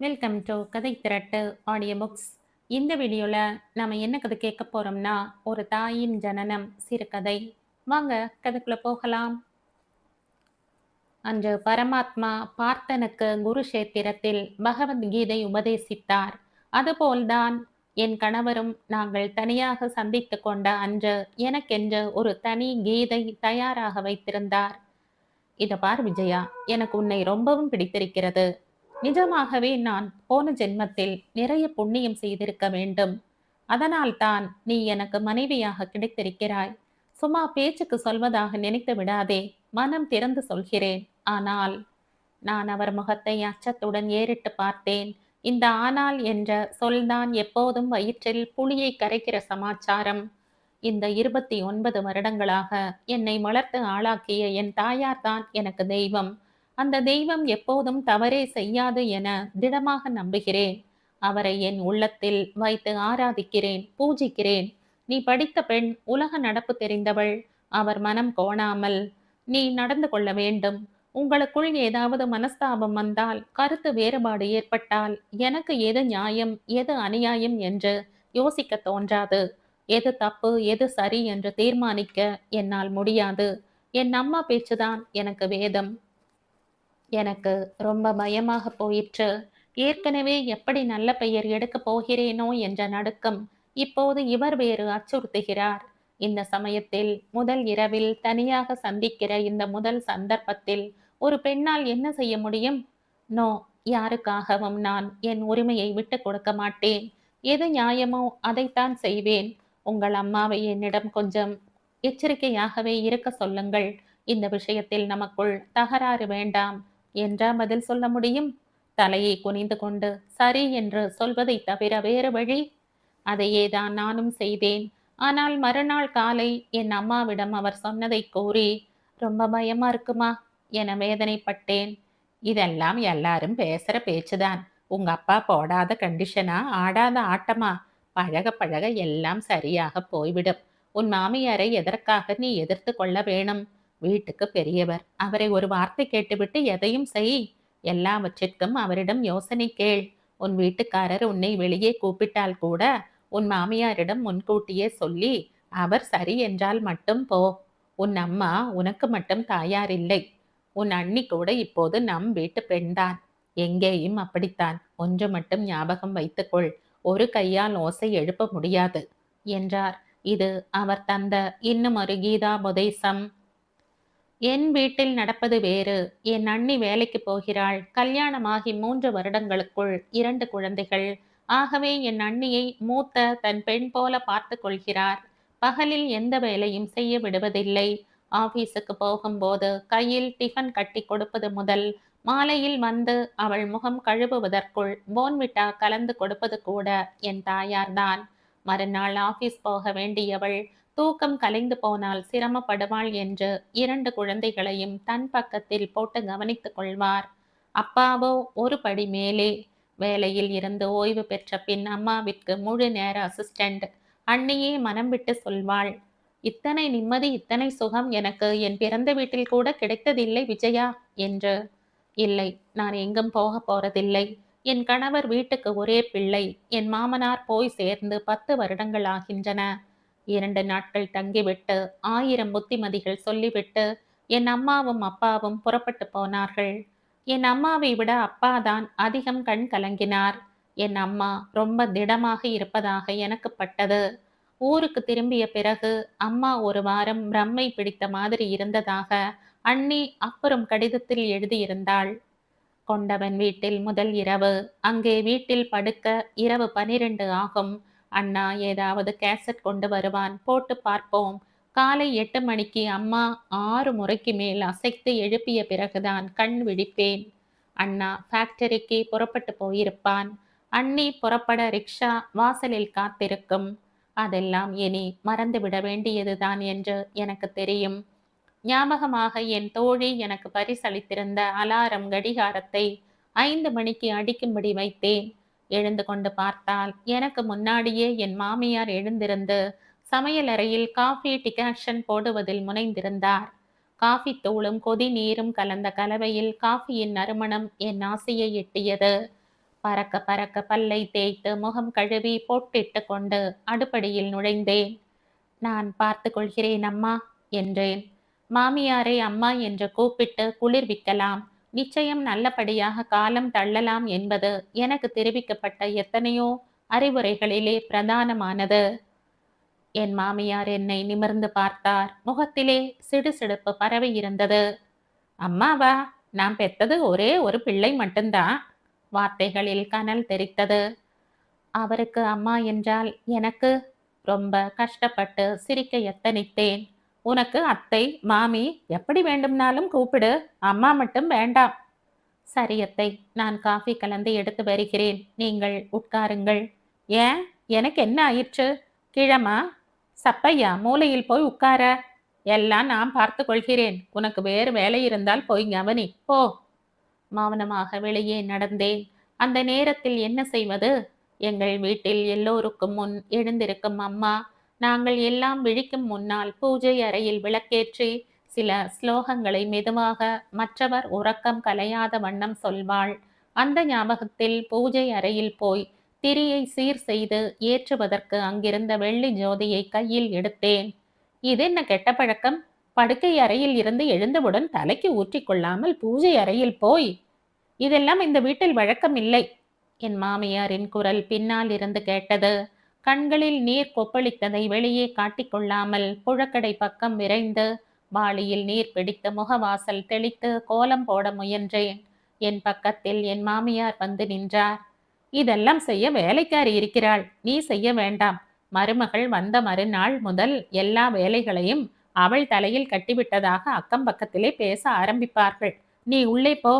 Welcome to கதை திரட்டு audio books இந்த வீடியோவில் நம்ம என்ன கதை கேட்க போகிறோம்னா ஒரு தாயின் ஜனனம் சிறுகதை. வாங்க கதைக்குள்ளே போகலாம். அன்று பரமாத்மா பார்த்தனுக்கு குருஷேத்திரத்தில் பகவத்கீதை உபதேசித்தார். அதுபோல்தான் என் கணவரும் நாங்கள் தனியாக சந்தித்து கொண்ட அன்று எனக்கென்று ஒரு தனி கீதை தயாராக வைத்திருந்தார். இதை பார் விஜயா எனக்கு உன்னை ரொம்பவும் பிடித்திருக்கிறது. நிஜமாகவே நான் போன ஜென்மத்தில் நிறைய புண்ணியம் செய்திருக்க வேண்டும். அதனால்தான் நீ எனக்கு மனைவியாக கிடைத்திருக்கிறாய். சும்மா பேச்சுக்கு சொல்வதாக நினைத்து விடாதே மனம் திறந்து சொல்கிறேன். ஆனால் நான் அவர் முகத்தை அச்சத்துடன் ஏறிட்டு பார்த்தேன். இந்த ஆனால் என்ற சொல்தான் எப்போதும் வயிற்றில் புளியை கரைக்கிற சமாச்சாரம். இந்த இருபத்தி ஒன்பது வருடங்களாக என்னை வளர்த்து ஆளாக்கிய என் தாயார்தான் எனக்கு தெய்வம். அந்த தெய்வம் எப்போதும் தவறே செய்யாது என திடமாக நம்புகிறேன். அவரை என் உள்ளத்தில் வைத்து ஆராதிக்கிறேன் பூஜிக்கிறேன். நீ படித்த பெண் உலக நடப்பு தெரிந்தவள். அவர் மனம் கோணாமல் நீ நடந்து கொள்ள வேண்டும். உங்களுக்குள் ஏதாவது மனஸ்தாபம் வந்தால் கருத்து வேறுபாடு ஏற்பட்டால் எனக்கு எது நியாயம் எது அநியாயம் என்று யோசிக்க தோன்றாது. எது தப்பு எது சரி என்று தீர்மானிக்க என்னால் முடியாது. என் அம்மா பேச்சுதான் எனக்கு வேதம். எனக்கு ரொம்ப பயமாக போயிற்று. ஏற்கனவே எப்படி நல்ல பெயர் எடுக்கப் போகிறேனோ என்ற நடுக்கம் இப்போது இவர் வேறு அச்சுறுத்துகிறார். இந்த சமயத்தில் முதல் இரவில் தனியாக சந்திக்கிற இந்த முதல் சந்தர்ப்பத்தில் ஒரு பெண்ணால் என்ன செய்ய முடியும்? நோ யாருக்காகவும் நான் என் உரிமையை விட்டு கொடுக்க மாட்டேன். எது நியாயமோ அதைத்தான் செய்வேன். உங்கள் அம்மாவை என்னிடம் கொஞ்சம் எச்சரிக்கையாகவே இருக்க சொல்லுங்கள். இந்த விஷயத்தில் நமக்குள் தகராறு வேண்டாம். என்றா பதில் சொல்ல முடியும்? தலையை குனிந்து கொண்டு சரி என்று சொல்வதை தவிர வேறு வழி? அதையே தான் நானும் செய்தேன். ஆனால் மறுநாள் காலை என் அம்மாவிடம் அவர் சொன்னதை கூறி ரொம்ப பயமா இருக்குமா? என வேதனைப்பட்டேன். இதெல்லாம் எல்லாரும் பேசுற பேச்சுதான். உங்க அப்பா போடாத கண்டிஷனா ஆடாத ஆட்டமா? பழக பழக எல்லாம் சரியாக போய்விடும். உன் மாமியாரை எதற்காக நீ எதிர்த்து கொள்ள வேணும்? வீட்டுக்கு பெரியவர். அவரை ஒரு வார்த்தை கேட்டுவிட்டு எதையும் செய். எல்லாவற்றிற்கும் அவரிடம் யோசனை கேள். உன் வீட்டுக்காரர் உன்னை வெளியே கூப்பிட்டால் கூட உன் மாமியாரிடம் முன்கூட்டியே சொல்லி அவர் சரி என்றால் மட்டும் போ. உன் அம்மா உனக்கு மட்டும் தாயார் இல்லை. உன் அண்ணி கூட இப்போது நம் வீட்டு பெண்தான். எங்கேயும் அப்படித்தான். ஒன்று மட்டும் ஞாபகம் வைத்துக்கொள். ஒரு கையால் ஓசை எழுப்ப முடியாது. என்றார். இது அவர் தந்த இன்னும் ஒரு கீதா உபதேசம் என் வீட்டில் நடப்பது வேறு. என் அண்ணி வேலைக்கு போகிறாள். கல்யாணமாகி மூன்று வருடங்களுக்குள் இரண்டு குழந்தைகள். ஆகவே என் அண்ணியை மூத்த தன் பெண் போல பார்த்து கொள்கிறார். பகலில் எந்த வேலையும் செய்ய விடுவதில்லை. ஆபீஸுக்கு போகும்போது கையில் டிஃபன் கட்டி கொடுப்பது முதல் மாலையில் வந்து அவள் முகம் கழுவுவதற்குள் போன்விட்டா கலந்து கொடுப்பது கூட என் தாயார்தான். மறுநாள் ஆபீஸ் போக வேண்டியவள் தூக்கம் கலைந்து போனால் சிரமப்படுவாள் என்று இரண்டு குழந்தைகளையும் தன் பக்கத்தில் போட்டு கவனித்துக் கொள்வார். அப்பாவோ ஒரு படி மேலே வேலையில் இருந்து ஓய்வு பெற்ற பின் அம்மாவிற்கு முழு நேர அசிஸ்டண்ட் அண்ணியே மனம் விட்டு சொல்வாள் இத்தனை நிம்மதி இத்தனை சுகம் எனக்கு என் பிறந்த வீட்டில் கூட கிடைத்ததில்லை விஜயா என்று. இல்லை நான் எங்கும் போக போறதில்லை. என் கணவர் வீட்டுக்கு ஒரே பிள்ளை. என் மாமனார் போய் சேர்ந்து பத்து வருடங்கள் ஆகின்றன. இரண்டு நாட்கள் தங்கிவிட்டு ஆயிரம் புத்திமதிகள் சொல்லிவிட்டு என் அம்மாவும் அப்பாவும் புறப்பட்டு போனார்கள். என் அம்மாவை விட அப்பாதான் அதிகம் கண் கலங்கினார். என் அம்மா ரொம்ப திடமாக இருப்பதாக எனக்கு பட்டது. ஊருக்கு திரும்பிய பிறகு அம்மா ஒரு வாரம் பிரம்மை பிடித்த மாதிரி இருந்ததாக அண்ணி அப்புறம் கடிதத்தில் எழுதியிருந்தாள். கொண்டவன் வீட்டில் முதல் இரவு. அங்கே வீட்டில் படுக்க இரவு பனிரெண்டு ஆகும். அண்ணா ஏதாவது கேசட் கொண்டு வருவான். போட்டு பார்ப்போம். காலை எட்டு மணிக்கு அம்மா ஆறு முறைக்கு மேல் அசைத்து எழுப்பிய பிறகுதான் கண் விழிப்பேன். அண்ணா ஃபேக்டரிக்கு புறப்பட்டு போயிருப்பான். அண்ணி புறப்பட ரிக்ஷா வாசலில் காத்திருக்கும். அதெல்லாம் இனி மறந்துவிட வேண்டியதுதான் என்று எனக்கு தெரியும். ஞாபகமாக என் தோழி எனக்கு பரிசளித்திருந்த அலாரம் கடிகாரத்தை ஐந்து மணிக்கு அடிக்கும்படி வைத்தேன். எழுந்து கொண்டு பார்த்தால் எனக்கு முன்னாடியே என் மாமியார் எழுந்திருந்து சமையலறையில் காஃபி டிகாக்ஷன் போடுவதில் முனைந்திருந்தார். காஃபி தூளும் கொதி நீரும் கலந்த கலவையில் காஃபியின் நறுமணம் என் ஆசையை எட்டியது. பறக்க பறக்க பல்லை தேய்த்து முகம் கழுவி போட்டிட்டு கொண்டு அடுப்படியில் நுழைந்தேன். நான் பார்த்து கொள்கிறேன் அம்மா என்றேன். மாமியாரை அம்மா என்று கூப்பிட்டு குளிர்விக்கலாம். நிச்சயம் நல்லபடியாக காலம் தள்ளலாம் என்பது எனக்கு தெரிவிக்கப்பட்ட எத்தனையோ அறிவுரைகளிலே பிரதானமானது. என் மாமியார் என்னை நிமிர்ந்து பார்த்தார். முகத்திலே சிடுசிடுப்பு பரவி இருந்தது. அம்மாவா நான் பெத்தது ஒரே ஒரு பிள்ளை மட்டும்தான் வார்த்தைகளில் கனல் தெரித்தது அவருக்கு அம்மா என்றால் எனக்கு ரொம்ப கஷ்டப்பட்டு சிரிக்க எத்தனித்தேன். உனக்கு அத்தை மாமி எப்படி வேண்டும்னாலும் கூப்பிடு. அம்மா மட்டும் வேண்டாம். சரி அத்தை நான் காஃபி கலந்து எடுத்து வருகிறேன். நீங்கள் உட்காருங்கள். ஏன்? எனக்கு என்ன ஆயிற்று? கிழமா? சப்பையா? மூலையில் போய் உட்கார. எல்லாம் நான் பார்த்து கொள்கிறேன். உனக்கு வேறு வேலை இருந்தால் போய் கவனி. போ. மௌனமாக வெளியே நடந்தேன். அந்த நேரத்தில் என்ன செய்வது? எங்கள் வீட்டில் எல்லோருக்கும் முன் எழுந்திருக்கும் அம்மா நாங்கள் எல்லாம் விழிக்கும் முன்னால் பூஜை அறையில் விளக்கேற்றி சில ஸ்லோகங்களை மெதுவாக மற்றவர் உறக்கம் கலையாத வண்ணம் சொல்வாள். அந்த ஞாபகத்தில் பூஜை அறையில் போய் திரியை சீர் செய்து ஏற்றுவதற்கு அங்கிருந்த வெள்ளி ஜோதியை கையில் எடுத்தேன். இது என்ன கெட்ட பழக்கம்? படுக்கை அறையில் இருந்து எழுந்தவுடன் தலைக்கு ஊற்றிக்கொள்ளாமல் பூஜை அறையில் போய். இதெல்லாம் இந்த வீட்டில் வழக்கம் இல்லை. என் மாமியாரின் குரல் பின்னால் இருந்து கேட்டது. கண்களில் நீர் கொப்பளித்ததை வெளியே காட்டிக்கொள்ளாமல் புழக்கடை பக்கம் விரைந்து வாளியில் நீர் பிடித்து முகவாசல் தெளித்து கோலம் போட முயன்றேன். என் பக்கத்தில் என் மாமியார் வந்து நின்றார். இதெல்லாம் செய்ய வேலைக்காரி இருக்கிறாள். நீ செய்ய வேண்டாம். மருமகள் வந்த மறுநாள் முதல் எல்லா வேலைகளையும் அவள் தலையில் கட்டிவிட்டதாக அக்கம் பக்கத்திலே பேச ஆரம்பிப்பார்கள். நீ உள்ளே போ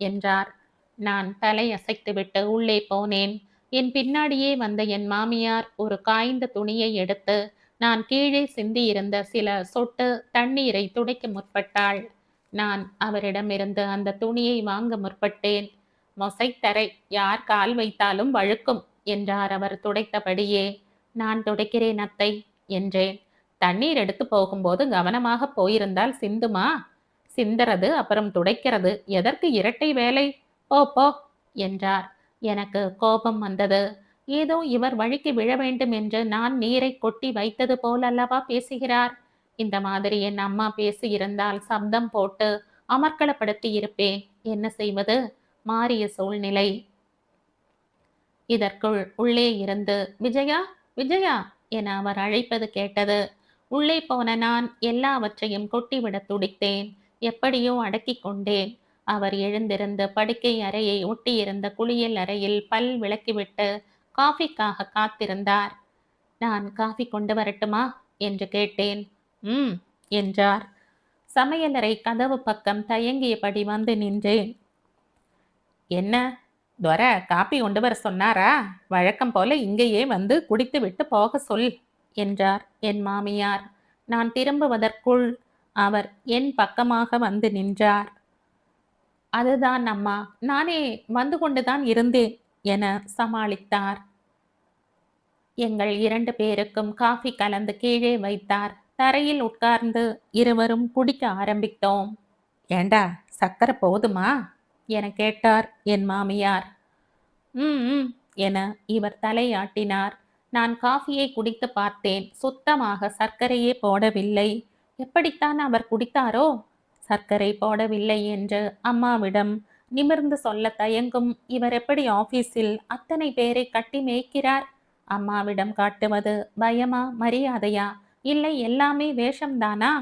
என்றார். நான் தலை அசைத்துவிட்டு உள்ளே போனேன். என் பின்னாடியே வந்த என் மாமியார் ஒரு காய்ந்த துணியை எடுத்து நான் கீழே சிந்தியிருந்த சில சொட்டு தண்ணீரை துடைக்க முற்பட்டாள். நான் அவரிடமிருந்து அந்த துணியை வாங்க முற்பட்டேன். மொசைத்தரை யார் கால் வைத்தாலும் வழுக்கும் என்றார் அவர் துடைத்தபடியே. நான் துடைக்கிறேன் அத்தை என்றேன். தண்ணீர் எடுத்து போகும்போது கவனமாக போயிருந்தால் சிந்துமா? சிந்தறது அப்புறம் துடைக்கிறது. எதற்கு இரட்டை வேலை? போ போ என்றார். எனக்கு கோபம் வந்தது. ஏதோ இவர் வழிக்கு விழ வேண்டும் என்று நான் நீரை கொட்டி வைத்தது போல் அல்லவா பேசுகிறார்? இந்த மாதிரி என் அம்மா பேசியிருந்தால் சப்தம் போட்டு அமர்க்களப்படுத்தி இருப்பேன் என்ன செய்வது? மாறிய சூழ்நிலை. இதற்குள் உள்ளே இருந்து விஜயா விஜயா என அவர் அழைப்பது கேட்டது. உள்ளே போன நான் எல்லாவற்றையும் கொட்டிவிட துடித்தேன். எப்படியோ அடக்கிக் கொண்டேன். அவர் எழுந்திருந்த படுக்கை அறையை ஒட்டியிருந்த குளியல் அறையில் பல் விளக்கிவிட்டு காஃபிக்காக காத்திருந்தார். நான் காஃபி கொண்டு வரட்டுமா? என்று கேட்டேன். ம் என்றார். சமையலறை கதவு பக்கம் தயங்கியபடி வந்து நின்றேன். என்ன? துவர காப்பி கொண்டு வர சொன்னாரா? வழக்கம் போல இங்கேயே வந்து குடித்து விட்டு போக சொல் என்றார் என் மாமியார். நான் திரும்புவதற்குள் அவர் என் பக்கமாக வந்து நின்றார். அதுதான் அம்மா. நானே வந்து கொண்டுதான் இருந்தேன் என சமாளித்தார். எங்கள் இரண்டு பேருக்கும் காஃபி கலந்து கீழே வைத்தார். தரையில் உட்கார்ந்து இருவரும் குடிக்க ஆரம்பித்தோம். ஏண்டா சக்கரை போதுமா? என கேட்டார் என் மாமியார். ம் ம் என இவர் தலையாட்டினார். நான் காஃபியை குடித்து பார்த்தேன். சுத்தமாக சர்க்கரையே போடவில்லை. எப்படித்தான் அவர் குடித்தாரோ? சர்க்கரை போடவில்லை என்று அம்மாவிடம் நிமிர்ந்து சொல்ல தயங்கும் இவர் எப்படி ஆபீஸில் அத்தனை பேரை கட்டி மேய்க்கிறார்? அம்மாவிடம் காட்டுவது பயமா மரியாதையா? இல்லை எல்லாமே வேஷம்தானா?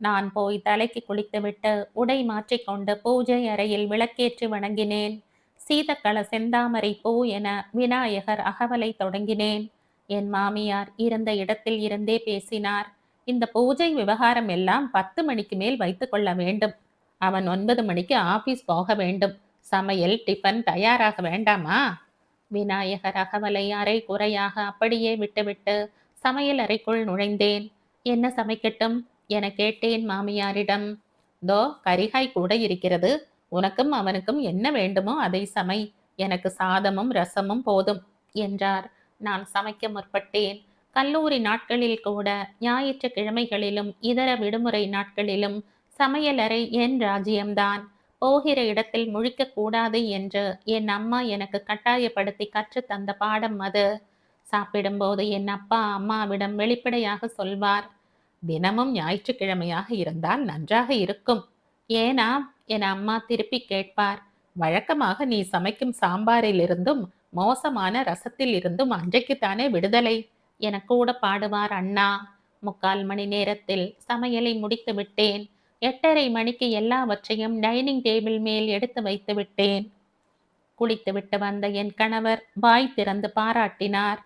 நான் போய் தலைக்கு குளித்துவிட்டு உடை மாற்றிக்கொண்டு பூஜை அறையில் விளக்கேற்றி வணங்கினேன். சீதக்கள செந்தாமரை பூ என விநாயகர் அகவலை தொடங்கினேன். என் மாமியார் இருந்த இடத்தில் இருந்தே பேசினார். இந்த பூஜை விவகாரம் எல்லாம் பத்து மணிக்கு மேல் வைத்து கொள்ள வேண்டும். அவன் ஒன்பது மணிக்கு ஆபீஸ் போக வேண்டும். சமையல் டிஃபன் தயாராக வேண்டாமா? விநாயகர் அகவலை அறை குறையாக அப்படியே விட்டுவிட்டு சமையல் அறைக்குள் நுழைந்தேன். என்ன சமைக்கட்டும்? என கேட்டேன் மாமியாரிடம். தோ கரிகாய் கூட இருக்கிறது. உனக்கும் அவனுக்கும் என்ன வேண்டுமோ அதை சமை. எனக்கு சாதமும் ரசமும் போதும் என்றார். நான் சமைக்க முற்பட்டேன். கல்லூரி நாட்களில் கூட ஞாயிற்றுக்கிழமைகளிலும் இதர விடுமுறை நாட்களிலும் சமையலறை என் ராஜ்யம்தான். போகிற இடத்தில் முழிக்கக்கூடாது என்று என் அம்மா எனக்கு கட்டாயப்படுத்தி கற்றுத் தந்த பாடம் அது. சாப்பிடும்போது என் அப்பா அம்மாவிடம் வெளிப்படையாக சொல்வார் தினமும் ஞாயிற்றுக்கிழமையாக இருந்தால் நன்றாக இருக்கும். ஏனா? என் அம்மா திருப்பி கேட்பார் வழக்கமாக நீ சமைக்கும் சாம்பாரிலிருந்தும் மோசமான ரசத்தில் இருந்தும் அன்றைக்குத்தானே விடுதலை. என கூட பாடுவார் அண்ணா. முக்கால் மணி நேரத்தில் சமையலை முடித்து விட்டேன். எட்டரை மணிக்கு எல்லாவற்றையும் டைனிங் டேபிள் மேல் எடுத்து வைத்து விட்டேன். குளித்துவிட்டு வந்த என் கணவர் வாய் திறந்து பாராட்டினார்.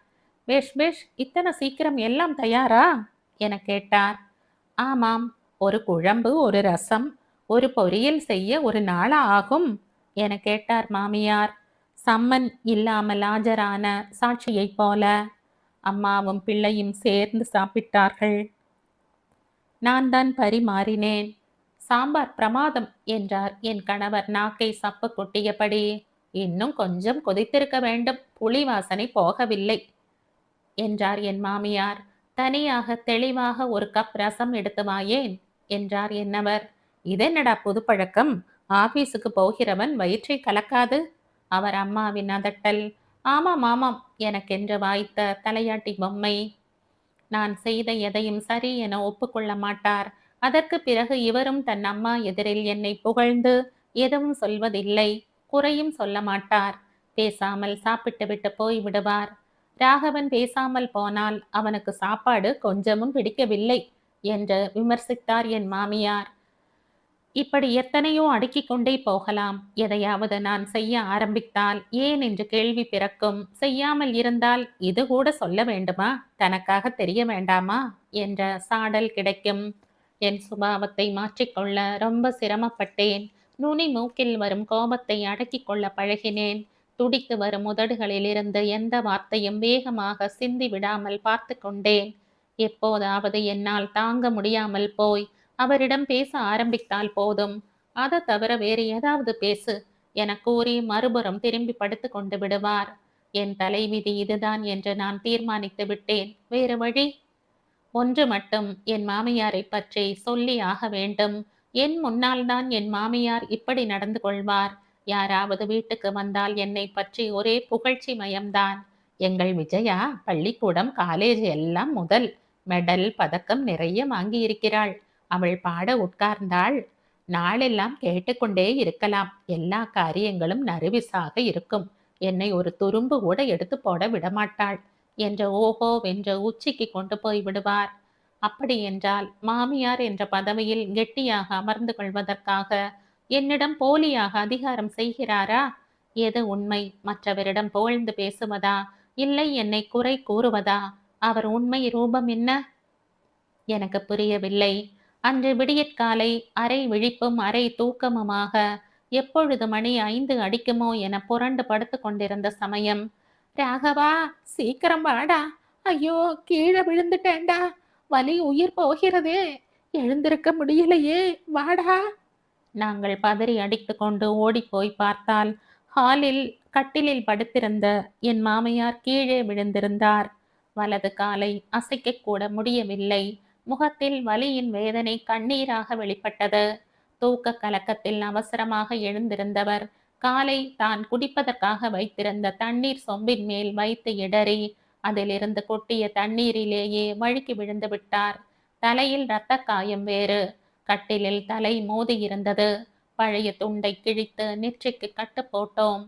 பேஷ் பேஷ் இத்தனை சீக்கிரம் எல்லாம் தயாரா? என கேட்டார். ஆமாம் ஒரு குழம்பு ஒரு ரசம் ஒரு பொரியல் செய்ய ஒரு நாளா ஆகும் என கேட்டார் மாமியார். சம்மன் இல்லாமல் ஆஜரான சாட்சியைப் போல. அம்மாவும் பிள்ளையும் சேர்ந்து சாப்பிட்டார்கள். நான் தான் பரிமாறினேன். சாம்பார் பிரமாதம் என்றார் என் கணவர் நாக்கை சப்பு கொட்டியபடி. இன்னும் கொஞ்சம் கொதித்திருக்க வேண்டும். புளி வாசனை போகவில்லை என்றார் என் மாமியார். தனியாக தெளிவாக ஒரு கப் ரசம் எடுத்து வாயேன் என்றார் என்னவர் இதென்னடா புது பழக்கம் ஆபீஸுக்கு போகிறவன் வயிற்றை கலக்காது? அவர் அம்மாவின் அதட்டல். ஆமாம் ஆமாம். எனக்கென்று வாய்த்த தலையாட்டி பொம்மை. நான் செய்த எதையும் சரி என ஒப்புக்கொள்ள மாட்டார். அதற்கு பிறகு இவரும் தன் அம்மா எதிரில் என்னை புகழ்ந்து எதுவும் சொல்வதில்லை. குறையும் சொல்ல மாட்டார். பேசாமல் சாப்பிட்டுவிட்டு போய் விடுவார். ராகவன் பேசாமல் போனால் அவனுக்கு சாப்பாடு கொஞ்சமும் பிடிக்கவில்லை என்று விமர்சித்தார் என் மாமியார். இப்படி எத்தனையோ அடுக்கிக் கொண்டே போகலாம். எதையாவது நான் செய்ய ஆரம்பித்தால் ஏன் என்று கேள்வி பிறக்கும். செய்யாமல் இருந்தால் இது கூட சொல்ல வேண்டுமா? தனக்காக தெரிய வேண்டாமா? என்ற சாடல் கிடைக்கும். என் சுபாவத்தை மாற்றிக்கொள்ள ரொம்ப சிரமப்பட்டேன். நுனி மூக்கில் வரும் கோபத்தை அடக்கிக் கொள்ள பழகினேன். துடித்து வரும் உதடுகளிலிருந்து எந்த வார்த்தையும் வேகமாக சிந்தி விடாமல் பார்த்து கொண்டேன். எப்போதாவது என்னால் தாங்க முடியாமல் போய் அவரிடம் பேச ஆரம்பித்தால் போதும். அதை தவிர வேறு ஏதாவது பேசு என கூறி மறுபுறம் திரும்பி படுத்து கொண்டு விடுவார். என் தலைவிதி இதுதான் என்று நான் தீர்மானித்து விட்டேன். வேறு வழி? ஒன்று மட்டும் என் மாமியாரை பற்றி சொல்லி ஆக வேண்டும். என் முன்னால் தான் என் மாமியார் இப்படி நடந்து கொள்வார். யாராவது வீட்டுக்கு வந்தால் என்னை பற்றி ஒரே புகழ்ச்சி மயம்தான். எங்கள் விஜயா பள்ளிக்கூடம் காலேஜ் எல்லாம் முதல். மெடல் பதக்கம் நிறைய வாங்கியிருக்கிறாள். அவள் பாட உட்கார்ந்தாள். நாளெல்லாம் கேட்டுக்கொண்டே இருக்கலாம். எல்லா காரியங்களும் நறுவிசாக இருக்கும். என்னை ஒரு துரும்பு கூட எடுத்து போட விடமாட்டாள். என்ற ஓஹோ வென்ற உச்சிக்கு கொண்டு போய் விடுவார். அப்படி என்றால் மாமியார் என்ற பதவியில் கெட்டியாக அமர்ந்து கொள்வதற்காக என்னிடம் போலியாக அதிகாரம் செய்கிறாரா? எது உண்மை? மற்றவரிடம் புகழ்ந்து பேசுவதா? இல்லை என்னை குறை கூறுவதா? அவர் உண்மை ரூபம் என்ன? எனக்கு புரியவில்லை. அன்று விடியற்காலை அரை விழிப்பும் அரை தூக்கமுமாக எப்பொழுது மணி ஐந்து அடிக்குமோ என புரண்டு படுத்து கொண்டிருந்த சமயம். ராகவா சீக்கிரம் வாடா. ஐயோ கீழே விழுந்துட்டேன்டா. வலி உயிர் போகிறதே. எழுந்திருக்க முடியலையே. வாடா. நாங்கள் பதறி அடித்து கொண்டு ஓடிப்போய் பார்த்தால் ஹாலில் கட்டிலில் படுத்திருந்த என் மாமியார் கீழே விழுந்திருந்தார். வலது காலை அசைக்கக்கூட முடியவில்லை. முகத்தில் வலியின் வேதனை கண்ணீராக வெளிப்பட்டது. தூக்க கலக்கத்தில் அவசரமாக எழுந்திருந்தவர். காலை தான் குடிப்பதற்காக வைத்திருந்த தண்ணீர் சொம்பின் மேல் வைத்து இடறி அதிலிருந்து கொட்டிய தண்ணீரிலேயே வழுக்கி விழுந்து விட்டார். தலையில் இரத்த காயம் வேறு. கட்டிலில் தலை மோதி இருந்தது. பழைய துண்டை கிழித்து நெற்றிக்கு கட்டு போட்டோம்.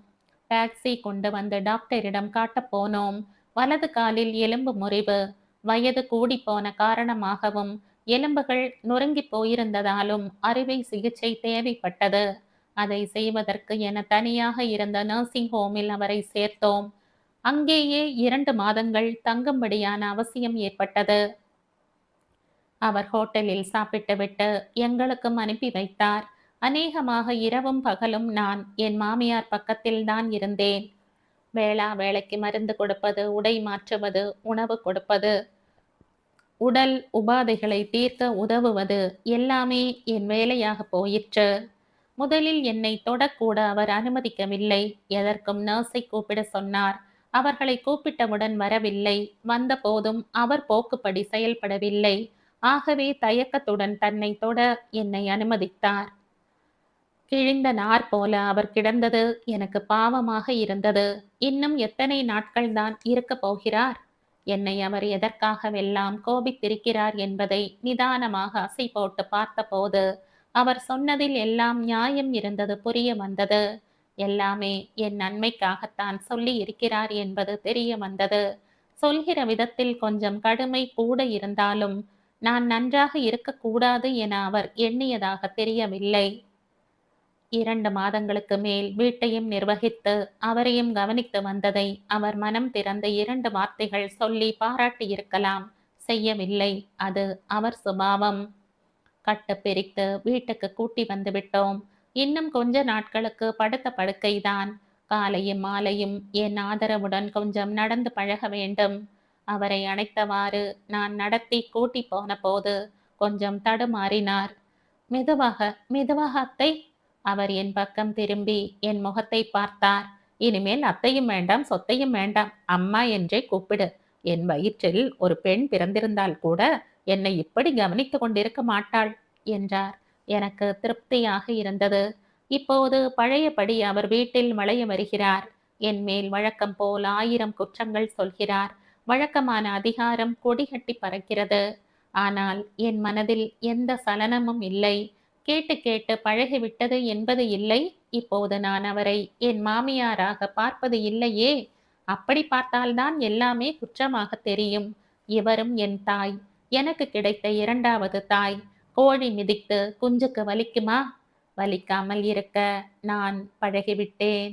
டாக்ஸி கொண்டு வந்து டாக்டரிடம் காட்டப் போனோம். வலது காலில் எலும்பு முறிவு. வயது கூடிப்போன காரணமாகவும் எலும்புகள் நொறுங்கி போயிருந்ததாலும் அறுவை சிகிச்சை தேவைப்பட்டது. அதை செய்வதற்கு என தனியாக இருந்த நர்சிங் ஹோமில் அவரை சேர்த்தோம். அங்கேயே இரண்டு மாதங்கள் தங்கும்படியான அவசியம் ஏற்பட்டது. அவர் ஹோட்டலில் சாப்பிட்டுவிட்டு எங்களுக்கும் அனுப்பி வைத்தார். அநேகமாக இரவும் பகலும் நான் என் மாமியார் பக்கத்தில் தான் இருந்தேன். வேளா வேலைக்கு மருந்து கொடுப்பது உடை மாற்றுவது உணவு கொடுப்பது உடல் உபாதைகளை தீர்க்க உதவுவது எல்லாமே என் வேலையாக போயிற்று. முதலில் என்னை தொடக்கூட அவர் அனுமதிக்கவில்லை. எதற்கும் நர்ஸை கூப்பிட சொன்னார். அவர்களை கூப்பிட்டவுடன் வரவில்லை. வந்த போதும் அவர் போக்குப்படி செயல்படவில்லை. ஆகவே தயக்கத்துடன் தன்னை தொட என்னை அனுமதித்தார். கிழிந்த நார் போல அவர் கிடந்தது. எனக்கு பாவமாக இருந்தது. இன்னும் எத்தனை நாட்கள்தான் இருக்க போகிறார்? என்னை அவர் எதற்காகவெல்லாம் கோபித்திருக்கிறார் என்பதை நிதானமாக அசை போட்டு பார்த்தபோது அவர் சொன்னதில் எல்லாம் நியாயம் இருந்தது புரிய வந்தது. எல்லாமே என் நன்மைக்காகத்தான் சொல்லி இருக்கிறார் என்பது தெரிய வந்தது. சொல்கிற விதத்தில் கொஞ்சம் கடுமை கூட இருந்தாலும் நான் நன்றாக இருக்கக்கூடாது என அவர் எண்ணியதாக தெரியவில்லை. இரண்டு மாதங்களுக்கு மேல் வீட்டையும் நிர்வகித்து அவரையும் கவனித்து வந்ததை அவர் மனம் திறந்த இரண்டு வார்த்தைகள் சொல்லி பாராட்டியிருக்கலாம் செய்யவில்லை. அது அவர் சுபாவம். கட்டு பிரித்து வீட்டுக்கு கூட்டி வந்து விட்டோம். இன்னும் கொஞ்ச நாட்களுக்கு படுத்த படுக்கைதான் காலையும் மாலையும் என் ஆதரவுடன் கொஞ்சம் நடந்து பழக வேண்டும். அவரை அணைத்தவாறு நான் நடத்தி கூட்டி போன போது கொஞ்சம் தடுமாறினார். மெதுவாக மெதுவாக அத்தை அவர் என் பக்கம் திரும்பி என் முகத்தை பார்த்தார். இனிமேல் அத்தையும் வேண்டாம் சொத்தையும் வேண்டாம் அம்மா என்றே கூப்பிடு. என் வயிற்றில் ஒரு பெண் பிறந்திருந்தால் கூட என்னை இப்படி கவனித்து கொண்டிருக்க மாட்டாள் என்றார். எனக்கு திருப்தியாக இருந்தது. இப்போது பழையபடி அவர் வீட்டில் மழைய வருகிறார். என் மேல் வழக்கம் போல் ஆயிரம் குற்றங்கள் சொல்கிறார். வழக்கமான அதிகாரம் கொடிகட்டி பறக்கிறது. ஆனால் என் மனதில் எந்த சலனமும் இல்லை. கேட்டு கேட்டு பழகிவிட்டது என்பது இல்லை. இப்போது நான் அவரை என் மாமியாராக பார்ப்பது இல்லையே? அப்படி பார்த்தால்தான் எல்லாமே குற்றமாக தெரியும். இவரும் என் தாய். எனக்கு கிடைத்த இரண்டாவது தாய். கோழி மிதித்து குஞ்சுக்கு வலிக்குமா? வலிக்காமல் இருக்க நான் பழகிவிட்டேன்.